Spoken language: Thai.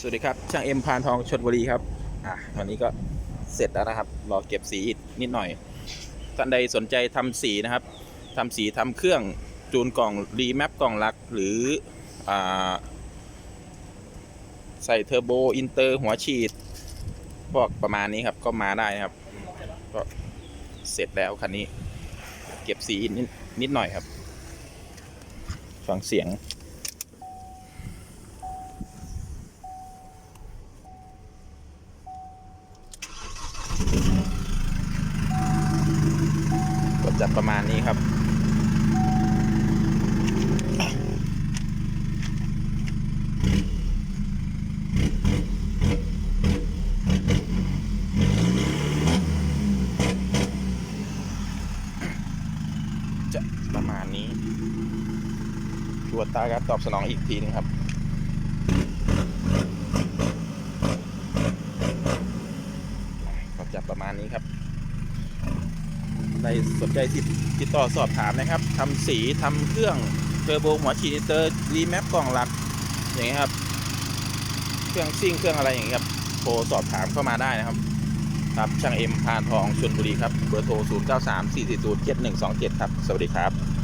สวัสดีครับ ช่างเอ็มพานทองชนบุรีครับ อะวันนี้ก็เสร็จแล้วนะครับ รอเก็บสีนิดหน่อย ท่านใดสนใจทำสีนะครับทำสีทำเครื่องจูนกล่องรีแมปกล่องลัก หรืออ่าใส่เทอร์โบอินเตอร์หัวฉีดพวกประมาณนี้ครับ ก็มาได้นะครับ ก็เสร็จแล้วคันนี้ เก็บสีนิดนิดหน่อยครับ ฟังเสียง ก็จะประมาณนี้ครับ จะประมาณนี้ตรวตาครับตอบสนองอีกทีนึงครับ จะประมาณนี้ครับใครสนใจติดติดต่อสอบถามนะครับทำสีทำเครื่องเทอร์โบหัวฉีดอินเตอร์รีแมปกล่องหลัก อย่างเงี้ยครับ เครื่องซิ่งเครื่องอะไรอย่างเงี้ยครับโทรสอบถามเข้ามาได้นะครับ ครับช่างเอ็มพานทองชลบุรีครับเบอร์โทร 0 9 3 4 4 0 7 1 2 7 ครับ สวัสดีครับ